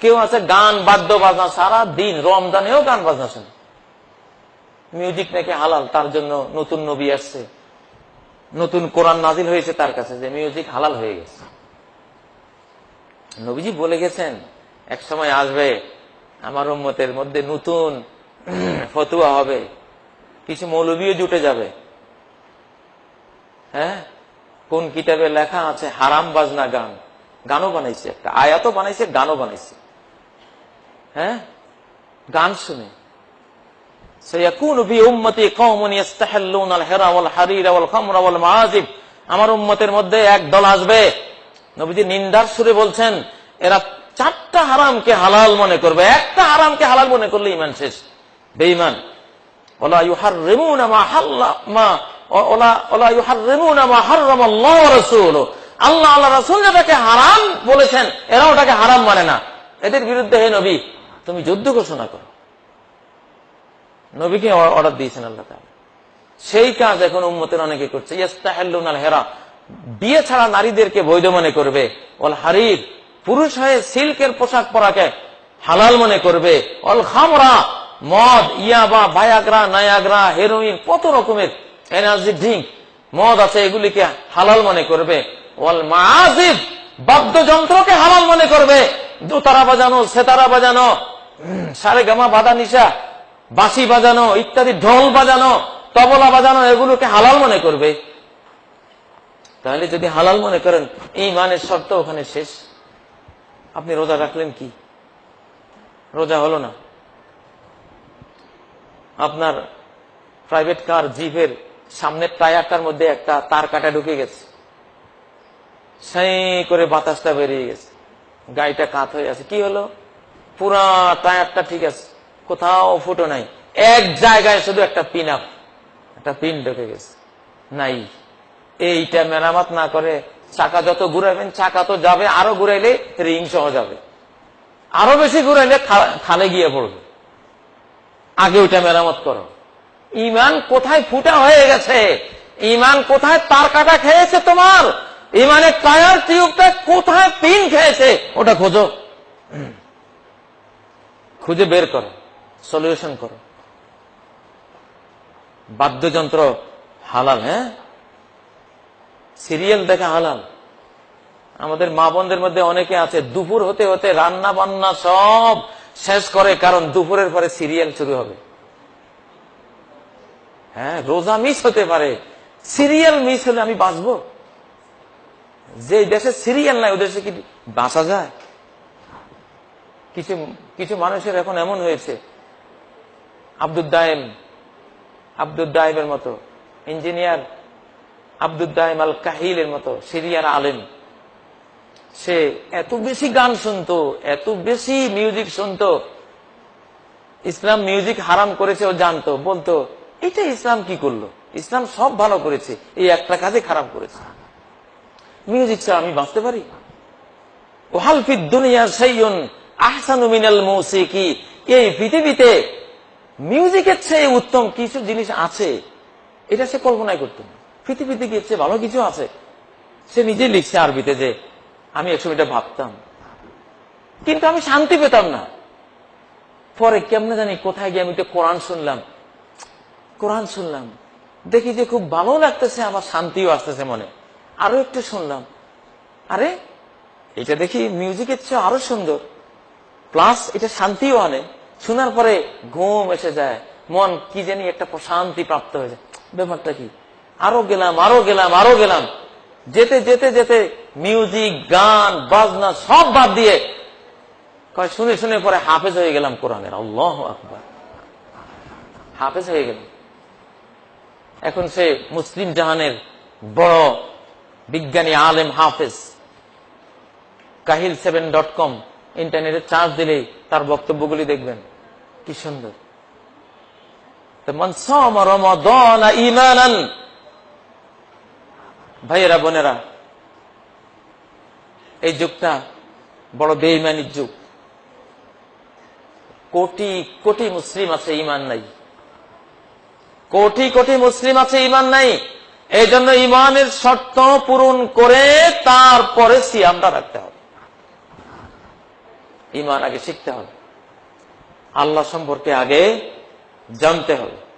কেউ আছে গান, বাদ্য, বাজনা, সারা দিন রমজানেও গান বাজনা শোনে। মিউজিক নাকি হালাল, তার জন্য নতুন নবী আসছে। নতুন কোরআন নাজিল হয়েছে তার কাছে যে মিউজিক হালাল হয়ে গেছে। নবীজি বলে গেছেন, এক সময় আসবে, আমার উম্মতের মধ্যে নতুন ফতুয়া হবে, কিছু মৌলবীও জুটে যাবে। হ্যাঁ? কোন কিতাবে লেখা আছে, হারাম বাজনা গান। গানও বানাইছে একটা, আয়াতও বানাইছে, গানও বানাইছে। হ্যাঁ? গান শুনে। আমার উম্মতের মধ্যে এক দল আসবে। নবীজি নিন্দার সুরে বলছেন, এরা চারটা হারামকে হালাল মনে করবে। একটা হারামকে হালাল মনে করলে ইমান শেষ। বেইমান ওলা ইউহার রেমুনা মা হাল্লা মা, ওলা ওলা ইউহার রেমুনা মা হারাম আল্লাহ রাসূল আল্লাহ আল্লাহ রাসূল যেটাকে হারাম বলেছেন, এরা ওটাকে হারাম মানে না। এদের বিরুদ্ধে হে নবী তুমি যুদ্ধ ঘোষণা করো। নবীকে অর্ডার দিয়েছেন আল্লাহ তাআলা। সেই কাজ এখন উম্মতের অনেকে করছে। হেরা বিয়ে ছাড়া নারীদেরকে বৈধ মনে করবে। অল হারির। পুরুষ হয়ে সিল্কের পোশাক পরাকে হালাল মনে করবে। অল খামরা। মদ ইয়াবা বায়াগ্রা নায়াগ্রা হেরোইন কত রকমের এনার্জি ড্রিঙ্ক মদ আছে এগুলিকে হালাল মনে করবে। ওয়াল মাজিব বাদ্যযন্ত্রকে হালাল মনে করবে। দোতারা বাজানো সেতারা বাজানো উম, সারে গামা বাদা নিশা, বাঁশি বাজানো, ইত্যাদি ঢোল বাজানো, তবলা বাজানো, এগুলোকে হালাল মনে করবে। তাহলে যদি হালাল মনে করেন এই মানের শর্ত ওখানে শেষ। আপনি রোজা রাখলেন কি? রোজা হলো না। আপনার প্রাইভেট কার জিপের সামনের টায়ারটার মধ্যে একটা তার কাটা ঢুকে গেছে। সেই করে বাতাসটা বেরিয়ে গেছে। গাড়িটা কাত হয়ে আছে। কি হলো? পুরা টায়ারটা ঠিক আছে। কোথাও ফুটো নাই। এক জায়গায় শুধু একটা পিন আপ একটা পিন ঢুকে গেছে। নাই। এইটা মেরামত না করে চাকা যত ঘুরাবেন, চাকা তো যাবে, আরও ঘুরাইলে রিং সহ যাবে। আরও বেশি ঘুরাইলে খালে গিয়ে পড়বে। আগে ওইটা মেরামত করো। ইমান কোথায় ফুটা হয়ে গেছে? ইমান কোথায় তার কাটা খেয়েছে তোমার? ইমানের টায়ার টিউবটা কোথায় পিন খেয়েছে? ওটা খোঁজো। খুঁজে বের করো সলিউশন করো। বাদ্যযন্ত্র হালাল হ্যাঁ? সিরিয়াল দেখা হালাল। আমাদের মা বোনদের মধ্যে অনেকে আছে, দুপুর হতে হতে রান্না বান্না সব শেষ করে, কারণ দুপুরের পরে সিরিয়াল শুরু হবে। হ্যাঁ রোজা মিস হতে পারে। সিরিয়াল মিস হলে আমি বাঁচবো। যে দেশে সিরিয়াল নাই ও দেশে কি বাঁচা যায়? কিছু কিছু মানুষের এখন এমন হয়েছে। আব্দুদ্দাইম আব্দুদ্দাইমের মতো, ইঞ্জিনিয়ার আব্দুদ্দাইম আল কাহিলের মতো, সিরিয়ার আলেম। সে এত বেশি গান শুনতো, এত বেশি মিউজিক শুনতো। ইসলাম মিউজিক হারাম করেছে, ও জানতো। বলতো, এটা ইসলাম কি করল? ইসলাম সব ভালো করেছে, এই একটা কাজে খারাপ করেছে। মিউজিক ছাড়া আমি বাঁচতে পারি? ওহালফিদ দুনিয়া সাইয়ুন আহসানু মিনাল মৌসিকি এই পৃথিবীতে মিউজিকের চেয়ে উত্তম কিছু জিনিস আছে, এটা সে কল্পনাই করতো না। পৃথিবীতে গিয়ে ভালো কিছু আছে, সে নিজে লিখছে আরবিতে যে, আমি একসময় এটা ভাবতাম। কিন্তু আমি শান্তি পেতাম না। পরে কেমনে জানি কোথায় গিয়ে আমি তো কোরআন শুনলাম। কোরআন শুনলাম। দেখি যে খুব ভালো লাগতেছে আমার শান্তিও আসতেছে মনে। আরও একটু শুনলাম। আরে, এটা দেখি মিউজিকের চেয়ে আরও সুন্দর। প্লাস এটা শান্তিও আনে। শোনার পরে ঘুম এসে যায়। মন কি জানি একটা প্রশান্তি প্রাপ্ত হয়ে যায়। ব্যাপারটা কি? আরও গেলাম আরও গেলাম আরও গেলাম। যেতে যেতে যেতে মিউজিক গান, বাজনা সব বাদ দিয়ে কয় শুনে শুনে পরে হাফেজ হয়ে গেলাম কোরআনের। আল্লাহ আকবার। হাফেজ হয়ে গেলাম। এখন সে মুসলিম জাহানের বড় বিজ্ঞানী, আলেম, হাফেজ। কাহিল সেভেন ডট কম। ইন্টারনেটে চার্জ দিলেই তার বক্তব্যগুলি দেখবেন। কি সুন্দর। ভাইয়েরা, বোনেরা, এই যুগটা বড় বেইমানির যুগ। কোটি কোটি মুসলিম আছে ইমান নাই। কোটি কোটি মুসলিম আছে ইমান নাই। এই জন্য ইমানের শর্ত পূরণ করে তারপরে সিয়ামটা রাখতে ইমান আগে শিখতে হবে। আল্লাহ সম্পর্কে আগে জানতে হবে।